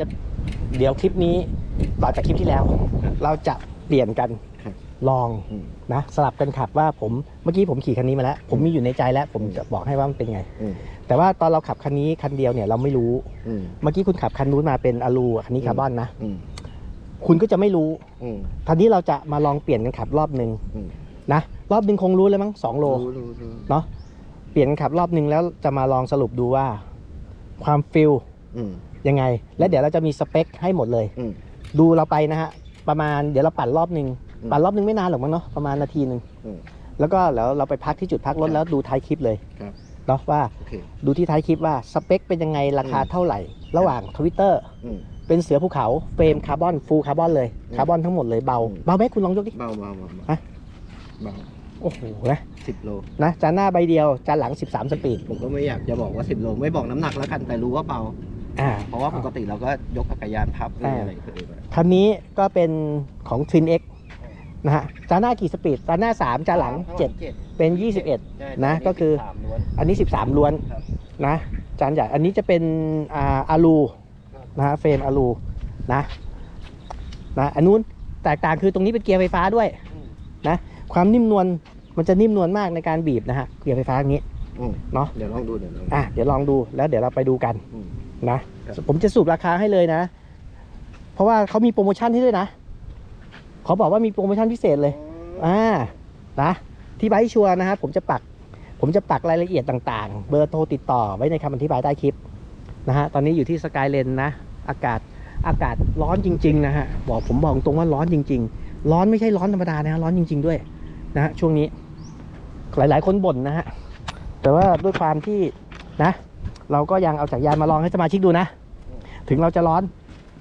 จะเดี๋ยวคลิปนี้ต่อจากคลิปที่แล้ว เราจะเปลี่ยนกันครับลองอืมนะสลับกันขับว่าผมเมื่อกี้ผมขี่คันนี้มาแล้ว ผมมีอยู่ในใจแล้ว ผมจะบอกให้ว่ามันเป็นไง อืม แต่ว่าตอนเราขับคันนี้คันเดียวเนี่ยเราไม่รู้อืมเมื่อกี้คุณขับคันนู้นมาเป็นอะลูคันนี้คาร์บอนนะอืมคุณก็จะไม่รู้อืมคันนี้เราจะมาลองเปลี่ยนกันขับรอบหนึ่งอืมนะรอบหนึ่งคงรู้เลยมั้งสองโล รู้รู้รู้เนาะเปลี่ยนกันขับรอบหนึ่งแล้วจะมาลองสรุปดูว่า ความฟิลอืม ยังไง และเดี๋ยวเราจะมีสเปคให้หมดเลย อืม ดูเราไปนะฮะ ประมาณเดี๋ยวเราปั่นรอบหนึ่งอืมปั่นรอบหนึ่งไม่นานหรอกมั้งเนาะประมาณนาทีหนึ่งอืมแล้วก็แล้วเราไปพักที่จุดพักรถครับแล้วดูท้ายคลิปเลยครับ เนาะว่าโอเค ดูที่ท้ายคลิปว่าสเปคเป็นยังไงราคาอืม เท่าไหร่ ระหว่างทวิตเตอร์อืม เป็นเสือภูเขาเฟรมคาร์บอนฟูลคาร์บอนเลยอืมคาร์บอนทั้งหมดเลยเบาอืม เบาไหมคุณลองยกดิ เบาเบาเบาฮะ เบาโอ้โหนะสิบโล นะจานหน้าใบเดียวจานหลัง 13 สปีดผมก็ไม่อยากจะบอกว่าสิบโล ไม่บอกน้ำหนักแล้วกัน แต่รู้ว่าเบา อ่า เพราะว่าปกติเราก็ยกจักรยานพับหรืออ่าอะไรเคยไปคันนี้ก็เป็นของ Twin X นะฮะจานหน้ากี่สปีดจานหน้า 3จานหลัง7เป็น 21 ใช่นะก็คือ สามล้วน อันนี้ 13 ล้วนครับ นะจานใหญ่อันนี้จะเป็นอ่าอาลูครับนะฮะเฟรมอาลูนะนะอันนู้นแตกต่างคือตรงนี้เป็นเกียร์ไฟฟ้าด้วย อืมนะความนิ่มนวลมันจะนิ่มนวลมากในการบีบนะฮะเกียร์ไฟฟ้าอย่างนี้อืม เนาะเดี๋ยวลองดูเดี๋ยวลองดูอะเดี๋ยวลองดูแล้วเดี๋ยวเราไปดูกัน อืม นะครับผมจะสรุปราคาให้เลยนะ เพราะว่าเขามีโปรโมชั่นให้ด้วยนะเขาบอกว่ามีโปรโมชั่นพิเศษเลยอ่านะที่ไบค์ชัวร์นะฮะผมจะปัก ผมจะปักรายละเอียดต่างๆ เบอร์โทรติดต่อไว้ในคำอธิบายใต้คลิปนะฮะตอนนี้อยู่ที่สกายเลนนะ อากาศอากาศร้อนจริงๆนะฮะบอกผมบอกตรงว่าร้อนจริง ๆ ร้อนไม่ใช่ร้อนธรรมดานะฮะร้อนจริง ๆด้วยนะฮะช่วงนี้หลายๆคนบ่นนะฮะแต่ว่าด้วยความที่นะ เราก็ยังเอาจักรยานมาลองให้สมาชิกดูนะ ถึงเราจะร้อน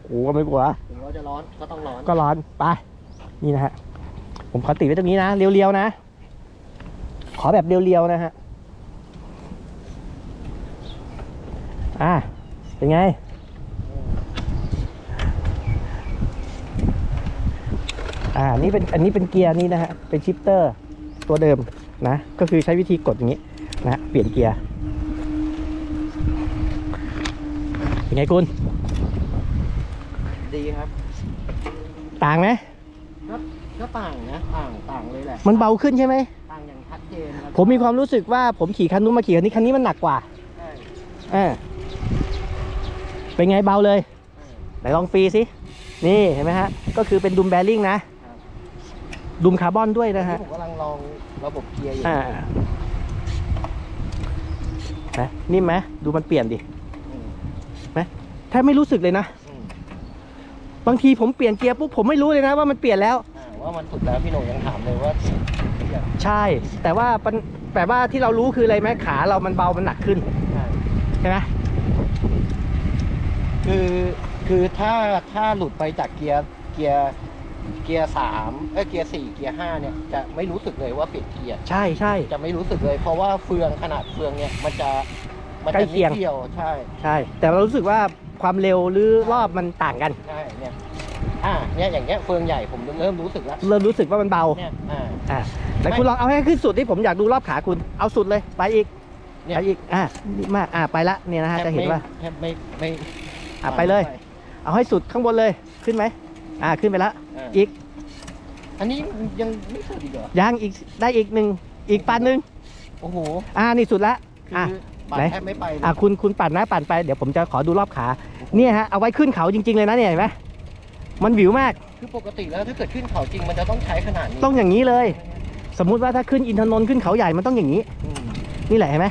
โอ้ก็ไม่กลัว ถึงเราจะร้อนก็ต้องร้อนก็ร้อนไปนี่นะฮะ ผมขอติดไว้ตรงนี้นะเรียวๆนะ ขอแบบเรียวๆนะฮะอะเป็นไง อ่านี่เป็นอันนี้เป็นเกียร์นี่นะฮะ เป็นชิปเตอร์ตัวเดิมนะ ก็คือใช้วิธีกดอย่างนี้นะฮะเปลี่ยนเกียร์ เป็นไงคุณดีครับ ต่างไหมก็ต่างนะต่างต่างเลยแหละมันเบาขึ้นใช่ไหมต่างอย่างชัดเจนแล้วก็ผมมีความรู้สึกว่าผมขี่คันนู้นมาขี่คันนี้คันนี้มันหนักกว่าใช่เออเป็นไงเบาเลยไหนลองฟรีสินี่เห็นไหมฮะก็คือเป็นดุมแบริ่งนะดุมคาร์บอนด้วยนะฮะผมกำลังลองระบบเกียร์อยู่อ่านะนิ่มไหมดูมันเปลี่ยนดิอืม แทบไม่รู้สึกเลยนะอืมบางทีผมเปลี่ยนเกียร์ปุ๊บผมไม่รู้เลยนะว่ามันเปลี่ยนแล้ว อ่าว่ามันสุดแล้วพี่โหน่งยังถามเลยว่าเกียร์ใช่ แต่ว่าปัญแต่ว่าที่เรารู้คืออะไรไหมขาเรามันเบามันหนักขึ้นใช่ใช่ไหมคือคือถ้าถ้าหลุดไปจากเกียร์เกียร์เกียร์สามเอ้ยเกียร์สี่เกียร์ห้าเนี่ยจะไม่รู้สึกเลยว่าเปลี่ยนเกียร์ ใช่ใช่ จะไม่รู้สึกเลย เพราะว่าเฟืองขนาดเฟืองเนี่ยมันจะมันใกล้จะเคียง นิดเดียวใช่ ใช่ แต่เรารู้สึกว่า ความเร็วหรือรอบมันต่างกัน ใช่เนี่ยอ่าเนี่ยอย่างเงี้ยเฟืองใหญ่ผมเริ่มรู้สึกแล้วเริ่มรู้สึกว่ามันเบาเนี่ยอ่าอ่าแต่คุณลองเอาให้ขึ้นสุดที่ผมอยากดูรอบขาคุณเอาสุดเลยไปอีกเนี่ยไปอีกอ่าดีมากอ่าไปละเนี่ยนะฮะจะเห็นว่าแทบไม่ไม่อ่าไปเลย เอาให้สุดข้างบนเลยขึ้นไหมอ่าขึ้นไปละอ่าอีก อันนี้ยังไม่สุดอีกเหรอยังอีกได้อีกหนึ่งอีกปันหนึ่งโอ้โหอ่านี่สุดละอะคือ ปัดไหน แทบไม่ไปเลยอ่าคุณคุณปั่นนะปั่นไปเดี๋ยวผมจะขอดูรอบขาเนี่ยฮะเอาไว้ขึ้นเขาจริง ๆเลยนะเนี่ยเห็นไหมมันวิวมากคือปกติแล้วถ้าเกิดขึ้นเขาจริงมันจะต้องใช้ขนาดนี้ต้องอย่างนี้เลย สมมุติว่าถ้าขึ้นอินทนนท์ขึ้นเขาใหญ่มันต้องอย่างนี้ อืมนี่แหละเห็นไหม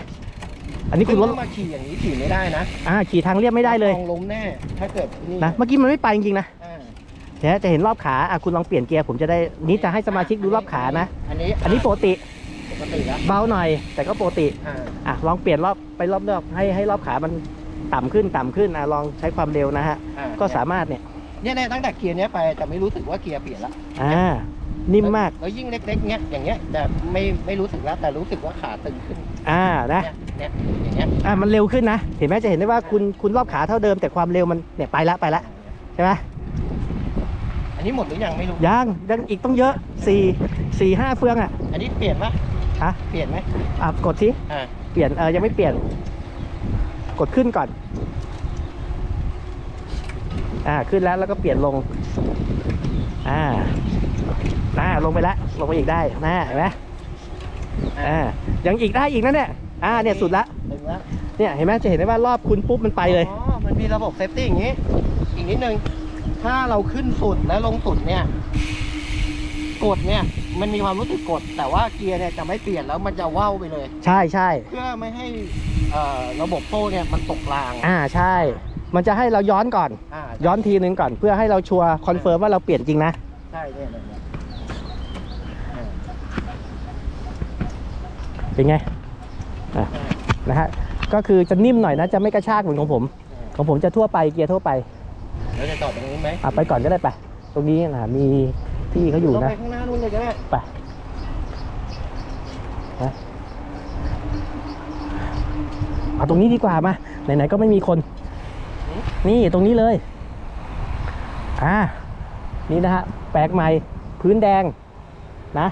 อันนี้คุคุณณรถมาขี่อย่างนี้ขี่ไม่ได้นะอ่าขี่ทางเรียบไม่ได้เลยลองล้มแน่ ถ้าเกิดนี่นะเมื่อกี้มันไม่ไปจริงๆนะอ่าเดี๋ยวจะเห็นรอบขาอะคุณลองเปลี่ยนเกียร์ผมจะได้นี้จะให้สมาชิกดูรอบขานะ อันนี้อันนี้ปกติป กติแล้วเบาหน่อย แต่ก็ปกติอ่าอะลองเปลี่ยนรอบไปรอบนอกให้ให้รอบขามันต่ำขึ้นต่ำขึ้นอะลองใช้ความเร็วนะฮะ อ่าก็สามารถเนี่ยเนี่ยเนี่ยตั้งแต่เกียร์เนี้ยไปจะไม่รู้สึกว่าเกียร์เปลี่ยนละอ่านิ่มมากแล้วยิ่งเล็กๆเนี้ยอย่างเงี้ยจะไม่ไม่รู้สึกแล้วแต่รู้สึกว่าขาตึงขึ้นอ่านะเนี่ยเนี่ยอย่างเงี้ยอ่ามันเร็วขึ้นนะ เห็นไหมจะเห็นได้ว่าคุณคุณรอบขาเท่าเดิมแต่ความเร็วมันเนี่ยไปละไปละใช่ไหมอันนี้หมดหรือยังไม่รู้ยังยังอีกต้องเยอะสี่สี่ห้าเฟืองอะ อันนี้เปลี่ยนปะ ฮะเปลี่ยนไหมอะกดทีอ่าเปลี่ยนเออยังไม่เปลี่ยน กดขึ้นก่อน อ่าขึ้นแล้วแล้วก็เปลี่ยนลง อ่าอ่าลงไปแล้วลงไปอีกได้นะเห็นไหมอ่ายังอีกได้อีกนะเนี่ยอ่าเนี่ยสุดละถึงแล้วเนี่ยเห็นไหมจะเห็นได้ว่ารอบคุณปุ๊บมันไปเลย อ๋อมันมีระบบเซฟตี้อย่างนี้ อีกนิดนึง ถ้าเราขึ้นสุดและลงสุดเนี่ย กดเนี่ย มันมีความรู้สึกกด แต่ว่าเกียร์เนี่ยจะไม่เปลี่ยนแล้วมันจะว่าวไปเลย ใช่ใช่เพื่อไม่ให้เอ่อระบบโซ่เนี่ยมันตกรางอ่าใช่ มันจะให้เราย้อนก่อน อ่าย้อนทีนึงก่อนเพื่อให้เราชัวร์คอนเฟิร์มว่าเราเปลี่ยนจริงนะ ใช่เนี่ยเนี่ยเนี่ยอ่าเป็นไงอะนะฮะ ก็คือจะนิ่มหน่อยนะ จะไม่กระชากเหมือนของผม ของผมจะทั่วไปเกียร์ทั่วไปเราจะจอดตรงนี้ไหมอะไปก่อนก็ได้ไป ตรงนี้นะมี ที่เขาอยู่เรานะไปข้างหน้านู่นเลยก็ได้ไปนะเอาตรงนี้ดีกว่ามาไหนๆก็ไม่มีคน นี่ตรงนี้เลยอ่านี่นะฮะแปลกใหม่พื้นแดงนะ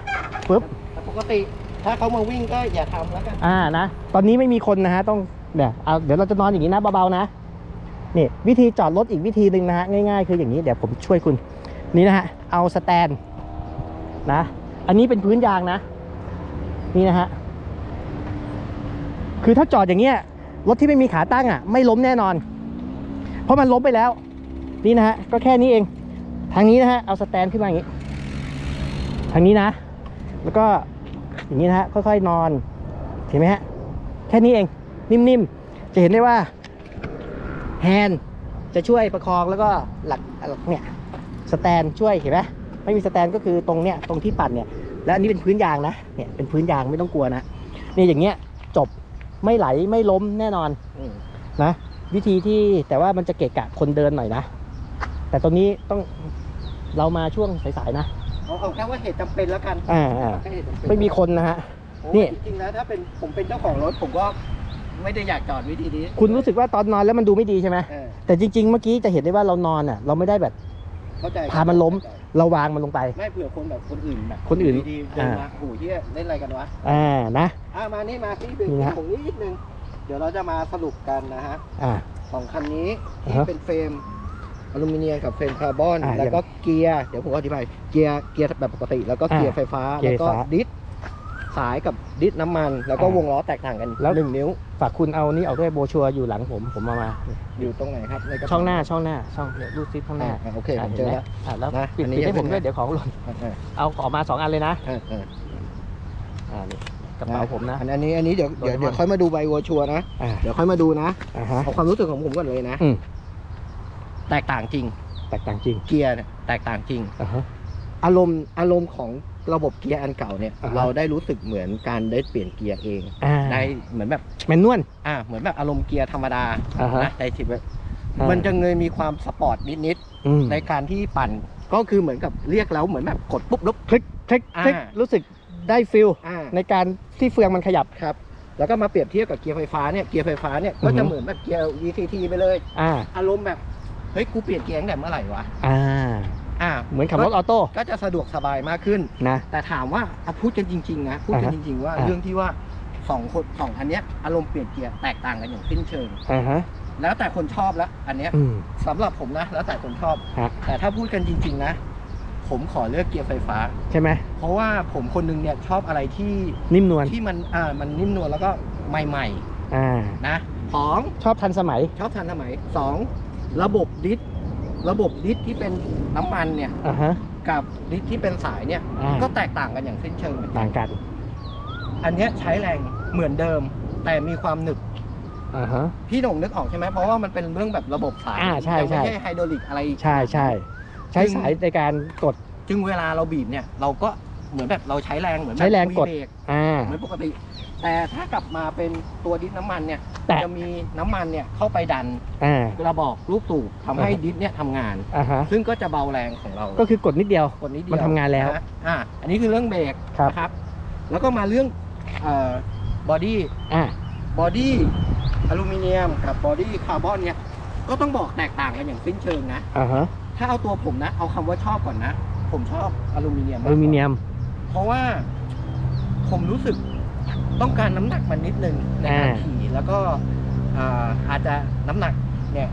ปึ๊บแต่ปกติถ้าเขามาวิ่งก็อย่าทำแล้วกันอ่านะตอนนี้ไม่มีคนนะฮะต้องเดี๋ยวเอาเดี๋ยวเราจะนอนอย่างนี้นะเบาๆนะนี่วิธีจอดรถอีกวิธีหนึ่งนะฮะง่ายๆ คืออย่างนี้เดี๋ยวผมช่วยคุณ นี่นะฮะ เอาสแตนนะ อันนี้เป็นพื้นยางนะ นี่นะฮะ คือถ้าจอดอย่างเงี้ย รถที่ไม่มีขาตั้งอะ ไม่ล้มแน่นอน เพราะมันล้มไปแล้ว นี่นะฮะ ก็แค่นี้เอง ทางนี้นะฮะ เอาสแตนขึ้นมาอย่างนี้ ทางนี้นะ แล้วก็อย่างนี้นะฮะ ค่อยๆนอน เห็นไหมฮะ แค่นี้เอง นิ่มๆ จะเห็นได้ว่าแฮนจะช่วยประคองแล้วก็หลักหลักเนี่ย สแตนช่วยเห็นไหมไม่มีสแตนก็คือตรงเนี้ยตรงที่ปัดเนี่ยและอันนี้เป็นพื้นยางนะเนี่ยเป็นพื้นยางไม่ต้องกลัวนะเนี่ยอย่างเงี้ยจบไม่ไหลไม่ล้มแน่นอนอืมนะวิธีที่แต่ว่ามันจะเกะกะคนเดินหน่อยนะ แต่ตรงนี้ต้องเรามาช่วงสายๆนะเอาเอาแค่ว่าเหตุจำเป็นแล้วกันอ่าอ่าแค่เหตุจำเป็นไม่มีคนนะฮะโอ้นี่จริงๆแล้วถ้าเป็นผมเป็นเจ้าของรถผมก็ไม่ได้อยากจอดวิธีนี้ คุณรู้สึกว่าตอนนอนแล้วมันดูไม่ดีใช่ไหมเออแต่จริงๆเมื่อกี้จะเห็นได้ว่าเรานอนอะ เราไม่ได้แบบ เข้าใจพามันล้ม เราวางมันลงไป ไม่เผื่อคนแบบคนอื่นแบบคนอื่นดีๆเดินมาโอ้โหเหียเล่นอะไรกันวะ อ่านะ อะมานี่มาที่เป็นนี่นะของนิดนึง เดี๋ยวเราจะมาสรุปกันนะฮะอ่า สองคันนี้อ่าที่ฮะเป็นเฟรมอลูมิเนียมกับเฟรมคาร์บอน อ่าแล้วก็เกียร์ เดี๋ยวผมอธิบาย เกียร์ เกียร์แบบปกติ แล้วก็อ่าเกียร์ไฟฟ้า เกียร์แล้วก็ไฟฟ้า ดิส สายกับดิสน้ำมัน แล้วก็อ่าวงล้อแตกต่างกันแล้ว หนึ่งนิ้วฝากคุณเอานี่เอาด้วยโบชัวร์อยู่หลังผมผมมามาอยู่ตรงไหนครับในกระเป๋ช่องหน้าช่องหน้าช่องเนี่ยรูดซิปข้างหน้าอ่าโอเคผมเจอแล้ว อ่าแล้วนะปิดอันนี้ปิดให้ผมยังด้วยไงเดี๋ยวของหล่นอ่าอ่าเอาออกมาสองอันเลยนะอ่าอ่าอ่านี่กระเป๋าผมนะ อันอันนี้อันนี้เดี๋ยวเดี๋ยวโดนน้ำมันเดี๋ยวค่อยมาดูใบวัวชัวร์นะอ่าเดี๋ยวค่อยมาดูนะอ่าฮะ เอาความรู้สึกของผมก่อนเลยนะอืม แตกต่างจริง แตกต่างจริงเกียร์เนี่ยแตกต่างจริง อ่าฮะอารมณ์อารมณ์ของ ระบบเกียร์อันเก่าเนี่ย อ่าฮะ เราได้รู้สึกเหมือนการได้เปลี่ยนเกียร์เอง อ่าได้เหมือนแบบแมนนวลอ่าเหมือนแบบอารมณ์เกียร์ธรรมดาอ่าฮะนะในทิปแบบอ่ามันจะเลยมีความสปอร์ตนิดอืมๆในการที่ปั่นก็คือเหมือนกับเรียกแล้วเหมือนแบบกดปุ๊บลุกคลิกคลิกคลิกอ่า รู้สึกได้ฟิลอ่า ในการที่เฟืองมันขยับ ครับ แล้วก็มาเปรียบเทียบกับเกียร์ไฟฟ้าเนี่ย เกียร์ไฟฟ้าเนี่ยอืก็อฮึ จะเหมือนแบบเกียร์ VCT ไปเลย อ่าอารมณ์แบบ เฮ้ย กูเปลี่ยนเกียร์ตั้งแต่เมื่อไหร่วะ อ่า อ่าเหมือนขับรถออโต้ก็จะสะดวกสบายมากขึ้นนะ แต่ถามว่าเอาพูดกันจริงๆนะพูดกันอ่าฮะจริง ๆว่าอ่าเรื่องที่ว่าสองคนสองอันเนี้ยอารมณ์เปลี่ยนเกียร์แตกต่างกันอย่างสิ้นเชิงอ่าฮะแล้วแต่คนชอบแล้วอันเนี้ยอืมสำหรับผมนะ แล้วแต่คนชอบฮะแต่ถ้าพูดกันจริง ๆ นะ ผมขอเลือกเกียร์ไฟฟ้าใช่ไหมเพราะว่าผมคนหนึงเนี่ยชอบอะไรที่นิ่มนวลที่มันอ่ามันนิ่มนวลแล้วก็ใหม่อ่าๆนะสองชอบทันสมัย ชอบทันสมัยสองระบบดิส ระบบดิสที่เป็นน้ำมันเนี่ย อ่าฮะ กับดิสที่เป็นสายเนี่ย อ่า ก็แตกต่างกันอย่างสิ้นเชิงเหมือนกันต่างกันอันเนี้ยใช้แรงเหมือนเดิม แต่มีความหนึบ อ่าฮะ พี่หนงนึกออกใช่ไหมเพราะว่ามันเป็นเรื่องแบบระบบสายอ่าใช่ยังไม่ใช่ใช่ไฮดรอลิกอะไร ใช่ใช่ใช้สายในการกด จึงเวลาเราบีบเนี่ย เราก็เหมือนแบบเราใช้แรงเหมือนบบใช้แรงกด มีเบรอ่า เหมือนปกติ แต่ถ้ากลับมาเป็นตัวดิสน้ำมันเนี่ยแตะ จะมีน้ำมันเนี่ยเข้าไปดันอ่ากระบอกลูกสูบทำให้อ่าฮะดิสเนี่ยททำงาน อ่าฮะซึ่งก็จะเบาแรงของเราก็คือกดนิดเดียว คนนี้เดียวมันทำงานแล้วะอ่าอันนี้คือเรื่องเบรกครับนะครับ แล้วก็มาเรื่องเอ่อบอดี้อ่าบอดี้อลูมิเนียมกับบอดี้คาร์บอนเนี่ยก็ต้องบอกแตกต่างกันอย่างสิ้นเชิงนะ อ่าฮะถ้าเอาตัวผมนะ เอาคำว่าชอบก่อนนะ ผมชอบอลูมิเนียมอมากกว่าลูมิเนียมเพราะว่า ผมรู้สึกต้องการน้ำหนักมันนิดนึงในการอ่า ขี่แล้วก็อ่าอาจจะน้ำหนักเนี่ย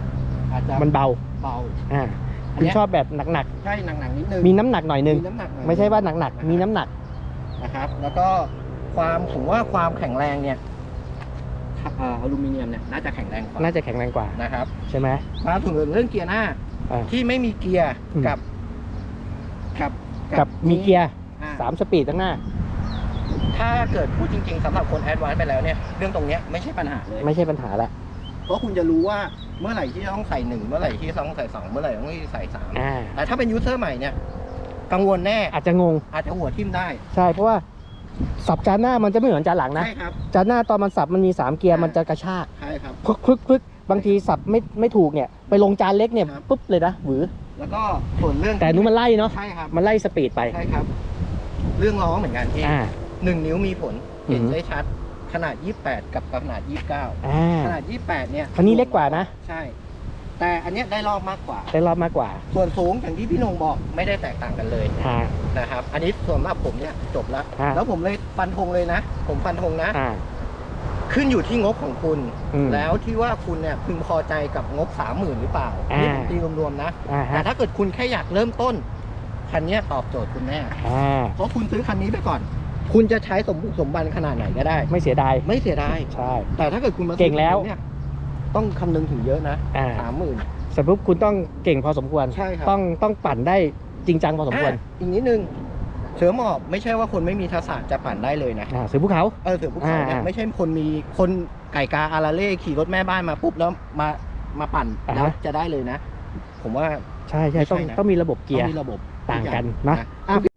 อาจจะมันเบา เบา อ่าอันคุณเนี้ยชอบแบบหนักใช่หนักๆนิดนึงๆ มีน้ำหนักหน่อยนึง มีน้ำหนักหน่อยไม่ใช่ว่าหนักๆ มีน้ำหนัก นะครับ แล้วก็ความผมว่าความแข็งแรงเนี่ยอ่าอลูมิเนียมเนี่ยน่าจะแข็งแรงกว่าน่าจะแข็งแรงกว่า นะครับ ใช่ไหม มาถึงเรื่องเกียร์หน้าอ่าที่ไม่มีเกียร์อืม กับกับกับมีเกียร์อ่าสามสปีดข้างหน้า ถ้าเกิดพูดจริงๆสำหรับคนแอดวานซ์ไปแล้วเนี่ยเรื่องตรงเนี้ยไม่ใช่ปัญหาเลยไม่ใช่ปัญหาละเพราะคุณจะรู้ว่าเมื่อไหร่ที่ต้องใส่หนึ่งเมื่อไหร่ที่ต้องใส่สองเมื่อไหร่ต้องใส่สามอ่าแต่ถ้าเป็นยูเซอร์ใหม่เนี่ยกังวลแน่อาจจะงง อาจจะหัวทิ่มได้ใช่เพราะว่าสับจานหน้ามันจะไม่เหมือนจานหลังนะใช่ครับจานหน้าตอนมันสับมันมีสามเกียร์อ่ามัมันจะกระชากใช่ครับ คลึกคลึกคลึกบางทีสับไม่ไม่ถูกเนี่ยไปลงจานเล็กเนี่ยครับ ปุ๊บเลยนะหวือแล้วก็ส่วนเรื่องแต่อันนู้นมันไล่เนาะใช่ครับมันไล่สปีดไปใช่ครับ เรื่องล้อเหมือนกันที่อ่า หนึ่งนิ้วมีผล เห็นอือหือได้ชัด ขนาด 28 กับขนาด 29 อ่าขนาด 28 เนี่ยคันนี้เล็กกว่านะ ใช่ แต่อันเนี้ยได้รอบมากกว่า ได้รอบมากกว่าส่วนสูงอย่างที่พี่นงบอกไม่ได้แตกต่างกันเลยอ่านะครับ อันนี้ส่วนมากผมเนี่ยจบแล้วอ่าแล้วผมเลยฟันธงเลยนะ ผมฟันธงนะ อ่า ขึ้นอยู่ที่งบของคุณ อืมแล้วที่ว่าคุณเนี่ยพึงพอใจกับงบสามหมื่นหรือเปล่าอันนี่อ่าผมตีรวมๆนะ อ่าแต่ฮะถ้าเกิดคุณแค่อยากเริ่มต้น คันเนี้ยตอบโจทย์คุณแน่อ่า เพราะคุณซื้อคันนี้ไปก่อน คุณจะใช้สมบุกสมบันขนาดไหนก็ได้ ไม่เสียดายไม่เสียดายใช่ แต่ถ้าเกิดคุณมาซื้อเก่งแล้ว เนี่ยต้องคำนึงถึงเยอะนะอ่าสามหมื่นสมมติคุณต้องเก่งพอสมควร ใช่ครับ ต้องต้องปั่นได้จริงจังพอสมควรอะอีกนิดนึง เสือหมอบไม่ใช่ว่าคนไม่มีทักษะจะปั่นได้เลยนะอ่าสือภูเขา เออเสือภูเขาเนี่ยอ่าไม่ใช่คนมีคนไก่กาอาราเล่ขี่รถแม่บ้านมาปุ๊บแล้วมามาปั่นอ่าฮะ แล้วจะได้เลยนะ ผมว่า ใช่ใช่ไม่ใช่ต้องนะ ต้องมีระบบเกียร์ ต้องมีระบบต่างกันทุอย่นะ อะ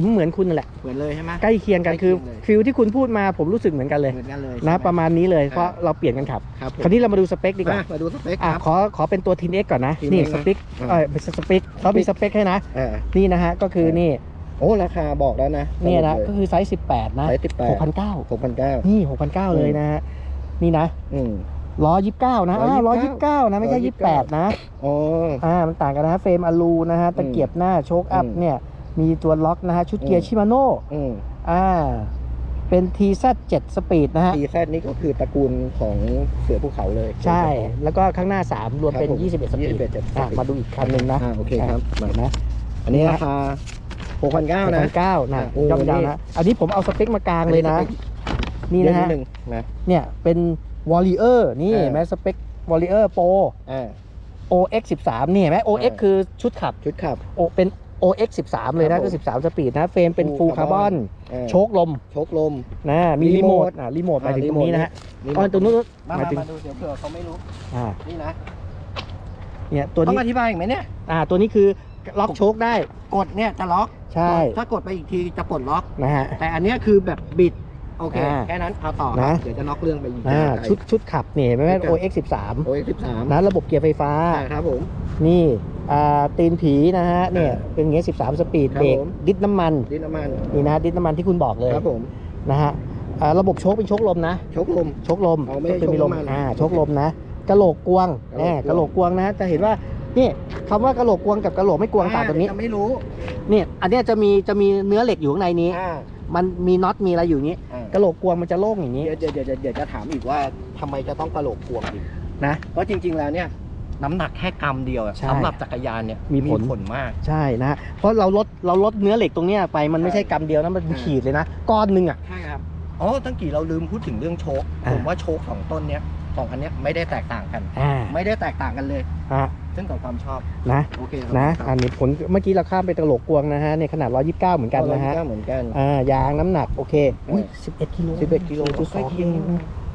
ผมเหมือนคุณนั่นแหละ เหมือนเลยใช่ไหม ใกล้เคียงกันใกล้คือเคียงเลย ฟิลที่คุณพูดมาผมรู้สึกเหมือนกันเลยเหมือนกันเลยนะใช่ไหประมาณนี้เลยอ่าเพราะเราเปลี่ยนกันขับ ครับผมคราวนี้เรามาดูสเปคดีกว่ามามาดูสเปคคอะรับ ขอขอเป็นตัวทินเอ็กก่อนนะ Tin นี่ X สเปคอ่าเออไม่ใช่สเปคเขามีสเปคให้นะ อ่านี่นะฮะ ก็คือนี่โอ้ราคาบอกแล้วนะเนี่ยนะ ก็คือไซส์ 18 นะไซส์สิบแปด6,900 หกพันเก้า นี่ 6,900 เลยนะฮะ นี่นะอืม ล้อ29 นะอ้าวล้อ129 29 นะ ไม่ใช่28 นะ อ๋อ อ่า มันต่างกันนะ เฟรมอลูนะฮะ ตะเกียบหน้า โชคอัพอืม เนี่ย มีตัวล็อกนะฮะ ชุดเกียอืร์มชิมาโน่อืมอ่า เป็น TZ7 Speed นะฮะ ทีแซดนี่ก็คือตระกูลของเสือภูเขาเลยใช่ แล้วก็ข้างหน้า 3 รวมเป็นครับผม21 Speed 21 Speed อะมาดูอีกคันหนึ่งนะอ่าโอเคครับเห็นไหม อันนี้ราคาหกพันเก้านะ เก้านะโอ้ย่อมยาวนี่ นะ อันนี้ผมเอาสเปคมากลางเลยนะ นี่นะฮะ เดี๋ยวหนึ่งนะ เนี่ย เป็น Warrior นี่เออเห็นไหมสเปค Warrior Pro อ่า OX 13นี่เห็นไหม OX เออคือชุดขับ ชุดขับโอเป็น OX 13 เลยครันะบผมคือ13 สปีดนะ เฟรมเป็น Full Full Carbon Carbon อ่าโชคลมโชคลมนะมีรีรีโมโมททอะรีโมทมาอ่าถึงรีตรโมทงนี้นะฮะนี่อ๋อตรงนู้นมาหมายมาถึงมาดูเดี๋ยวเผื่อเขาไม่รู้อ่านี่นะเนี่ยตัวต้อนี้งอธิบายอีกไหมเนี่ยอ่าตัวนี้คือล็อกโชคได้ กดเนี่ยจะล็อกใช่ถ้ากดไปอีกทีจะปลดล็อกนะฮะแต่อันเนี้ยคือแบบบิดโอเคอ่าแค่นั้นเอาต่อนะเดี๋ยวจะน็อกเรื่องไปอีกอ่าชุดชุดขับเนี่ยไม่แม่นชุดขับ OX 13โอ้ยสิบสามนะระบบเกียร์ไฟฟ้าครับผมนี่อ่า ตีนผีนะฮะเนี่ยอ่าเป็นอย่างเงี้ย13 สปีดครับเบรกผม ดิสน้ำมันดินน้ำมันนี่นะดิสน้ำมันที่คุณบอกเลยครับผมนะฮะอ่าระบบโชคเป็นโชคลมนะ ชกลมโชคลมอ๋อไม่ก็ใช่คือมีลมโชคน้ำมันอ่าโชคลมนะกะโหลกกวงกะโหลกแน่กวงกะโหลกกวงนะ จะเห็นว่านี่คำว่ากะโหลกกวงกับกะโหลกไม่กวงต่างตรงนี้จะไม่รู้เนี่ยอันเนี้ยจะมีจะมีเนื้อเหล็กอยู่ข้างในนี้ อ่ามันมีน็อตมีอะไรอยู่นี้อ่ากะโหลกกวงมันจะโล่งอย่างนี้ เดี๋ยวเดี๋ยวเดี๋ยวเดี๋ยวจะถามอีกว่าทำไมจะต้องกระโหลกกวงอีกนะ เพราะจริง ๆ แล้วเนี่ย น้ำหนักแค่กรัมเดียวอะใช่สำหรับจักรยานเนี่ยมีผล ผลมาก ใช่นะ เพราะเราลดเราลดเนื้อเหล็กตรงเนี้ยไปมันไม่ใช่กำเดียวนะมันเป็นอ่าขีดเลยนะ ก้อนหนึ่งอะ ใช่ครับ อ๋อ ตั้งกี่เราลืมพูดถึงเรื่องโชค อ่า ผมว่าโชคสองต้นเนี้ยสองคันเนี้ยไม่ได้แตกต่างกัน อ่าไม่ได้แตกต่างกันเลย ฮะซึ่งกับความชอบ นะโอเคครับนะคอัรับนนี้ผลเมื่อกี้เราข้ามไปตะโหลกกวงนะฮะเนี่ยขนาด 129 เหมือนกันนะฮะก็เหมือนกัน อ่ายางน้ำหนักโอเคอุ้ยเออ11กิโล11กิโล จุดสองใกล้เคียง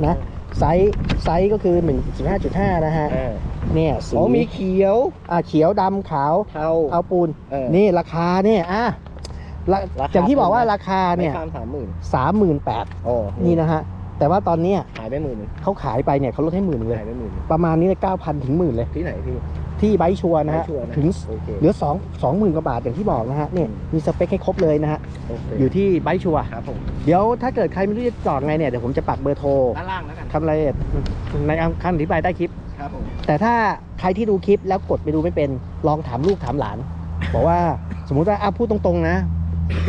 นะ ไซส์ไซส์ก็คือ1 15.5นะฮะเออเนี่ยสีอ๋อมีเขียว อ่าเขียวดำขาวเทา เทาปูน เออนี่ราคาเนี่ยอะละราคาอย่างที่บอกว่าราคาไม่เนี่ยข้ามสามหมื่นสามหมื่นแปดโอ้นี่นะฮะ แต่ว่าตอนเนี้ยหายไปหมื่นหนึ่งเขาขายไปเนี่ยเขาลดให้หมื่นเลย หายไปหมื่นหนึ่งประมาณนี้เก้าพันถึงหมื่นเลย ที่ไหนพี่ที่ไบค์ชัวร์นะฮะไบค์ชัวร์นะถึง โอเคเหลือสองสองหมื่นกว่าบาทอย่างที่บอกนะฮะเนี่ยมีสเปคให้ครบเลยนะฮะ โอเคอยู่ที่ไบค์ชัวร์ครับผมเดี๋ยวถ้าเกิดใครไม่รู้จะจอดไงเนี่ย เดี๋ยวผมจะปักเบอร์โทรด้านล่างแล้วกันทำรายละเอียดในคำอธิบายใต้คลิป ครับผมแต่ถ้าใครที่ดูคลิปแล้วกดไปดูไม่เป็นลองถามลูกถามหลาน บอกว่าสมมุติว่าอะพูดตรงๆนะ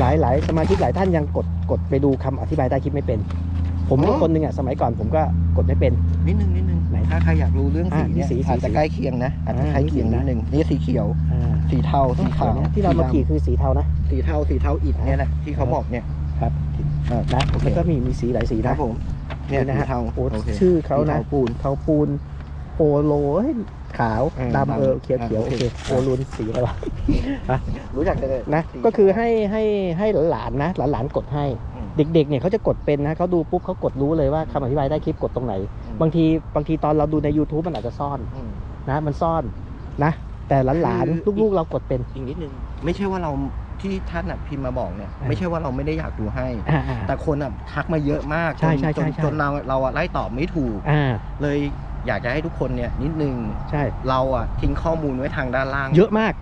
หลายหลายสมาชิกหลายท่านยังกดกดไปดูคำอธิบายใต้คลิปไม่เป็น ผมก็คนหนึ่งอะสมัยก่อนผมก็กดไม่เป็น นิดนึงนิดนึงไหนถ้าใครอยากรู้เรื่องสีอะเนี่ยสีสีอาจจะสีใกล้เคียงนะอาจจะอ่า ใกล้เคียงนินิดดนึนึงงนะนี่สีเขียว อ่าสีเทาสีขาวเนี่ยที่เรามาขี่คือสีเทานะ สีเทาสีเทาอิฐเนี่ยแหละที่เขาบอกเนี่ยครับ เออนะโอเคแล้วก็มีมีสีหลายสีคนะรับผมเนี่ยนะสีฮะเทาโอ้โอเค ชื่อเขานะสีเทาปูนเทาปูนโปโลเฮ้ยขาวเออดำเออดำเขียวเขียวอะโอโอเค เคโปลูนสีอะไรวะรู้จักกันเลยนะ สีก็คือให้ให้ให้หลานๆนะหลานๆกดให้อืม เด็กๆเนี่ยเขาจะกดเป็นนะเขาดูปุ๊บเขากดรู้เลยว่าคำอธิบายได้คลิปกดตรงไหนอืมบางทีบางทีตอนเราดูใน YouTube มันอาจจะซ่อนอืมนะมันซ่อนนะ แต่หลานคือๆลูกๆเรากดเป็นอีกนิดนึงไม่ใช่ว่าเราที่ท่านน่ะพิมพ์มาบอกเนี่ยอ่าไม่ใช่ว่าเราไม่ได้อยากดูให้อ่าอ่าแต่คนอะทักมาเยอะมากใช่จนใช่จนใช่ใช่จนเราเราอะไล่ตอบไม่ถูกอ่าเลยอยากจะให้ทุกคนเนี่ยนิดนึงใช่เราอะทิ้งข้อมูลไว้ทางด้านล่าง เยอะมาก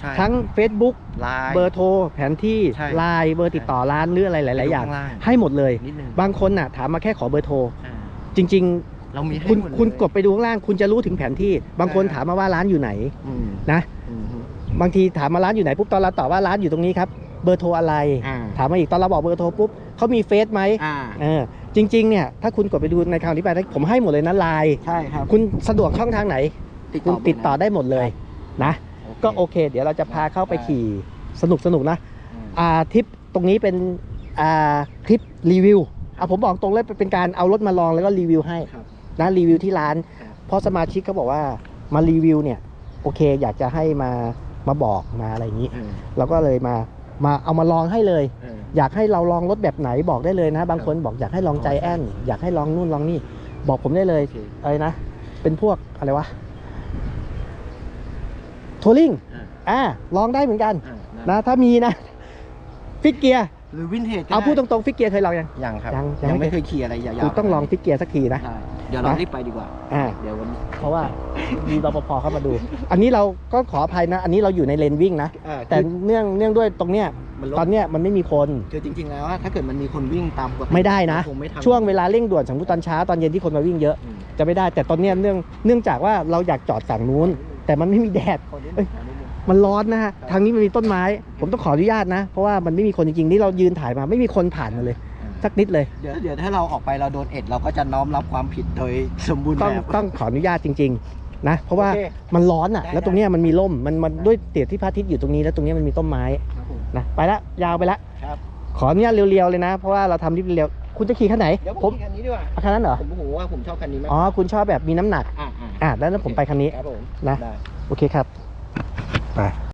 ใช่ทั้ง Facebook ไลน์ เบอร์โทร แผนที่ใช่ไลน์เบอร์ติดต่อร้านหรืออะไรหลาย ๆ อย่าง ข้ล่าง ให้หมดเลย นิดนึงบางคนน่ะถามมาแค่ขอเบอร์โทร อ่าจริง เรามีๆให้คุณหมดเลย คุณกดไปดูข้างล่าง คุณจะรู้ถึงแผนที่ บางคนใช่ ถามมาว่าร้านอยู่ไหนอืมนะ อืมบางทีถามมาร้านอยู่ไหนปุ๊บตอนเราตอบว่าร้านอยู่ตรงนี้ครับเบอร์โทรอะไร อ่าถามมาอีกตอนเราบอกเบอร์โทรปุ๊บเขามีเฟซไหมอ่าเออจริง ๆ เนี่ยถ้าคุณกดไปดูในคำอธิบายได้ผมให้หมดเลยนะไลน์ใช่ครับคุณสะดวกช่องทางไหน คุณติดต่อได้หมดเลยนะ ก็โอเค เดี๋ยวเราจะพาเข้าไปขี่สนุกสนุกๆนะอืมอ่าทริปตรงนี้เป็นอ่าคลิปรีวิวอะผมบอกตรงเลยเป็นการเอารถมาลองแล้วก็รีวิวให้ครับนะรีวิวที่ร้านครับเพราะสมาชิกเขาบอกว่ามารีวิวเนี่ยโอเค อยากจะให้มามาบอกมาอะไรอย่างนี้อืมเราก็เลยมามาเอามาลองให้เลยเอออยากให้เราลองรถแบบไหนบอกได้เลยนะ บางคนบอกอยากให้ลองใจแอนอยากให้ลองนู่นลองนี่ บอกผมได้เลยโอเคอะไรนะ เป็นพวกอะไรวะ ทัวริงอ่าอ่าลองได้เหมือนกันอ่านะ ถ้ามีนะ ฟิกเกียร์หรือวินเทจก็เอาพูดตได้รงๆฟิกเกียร์เคยลองยังยังครับยังยังยังไม่ไม่เคยขี่อะไรยาวๆคุณต้องลองฟิกเกียร์สักทีนะได้เดี๋ยวเรานะรีบไปดีกว่าอ่าเดี๋ยววันเพราะว่ามีรปภเข้ามาดู อันนี้เราก็ขออภัยนะ อันนี้เราอยู่ในเลนวิ่งนะอ่าแต่เนื่องเนื่องด้วยตรงเนี้ยมันลตอนเนี้ยมันไม่มีคนคือจริง ๆ แล้วอะถ้าเกิดมันมีคนวิ่งตามปกติไม่ได้นะเราคงไม่ทำช่วงเวลาเร่งด่วนสมมติตอนเช้าตอนเย็นที่คนมาวิ่งเยอะอืมจะไม่ได้แต่ตอนเนี้ยเนื่องเนื่องจากว่าเราอยากจอดฝั่งนู้น แต่มันไม่มีแดดคนนี้เอ้ยคนนี้มันร้อนนะฮะทางนี้มันมีต้นไม้ ผมต้องขออนุญาตนะ เพราะว่ามันไม่มีคนจริงๆนี่เรายืนถ่ายมา ไม่มีคนผ่านมาเลย สักนิดเลย เดี๋ยวเดี๋ยวถ้าเราออกไปเราโดนเอ็ดเราก็จะน้อมรับความผิดโดยสมบูรณ์ต้องแบบต้องขออนุญาตจริงๆนะเพราะว่าโอเคมันร้อนอะ ได้แล้วตรงเนี้ยมันมีร่มมันมันได้ด้วยเตียที่พระอาทิตย์อยู่ตรงนี้แล้วตรงเนี้ยมันมีต้นไม้ครับผมนะไปละยาวไปละครับ ขออนุญาตเรียวๆเลยนะ เพราะว่าเราทำที่เรียว คุณจะขี่คันไหน เดี๋ยวผผมมขี่คันนี้ดีกว่าเอาคันนั้นเหรอ ผมโอ้โหว่าผมชอบคันนี้มากอ๋อ คุณชอบแบบมีน้ำหนัก อ่าอ่าอะแล้วนั้นผมไปคันนี้ ครับผมนะ ได้ โอเคครับ ไป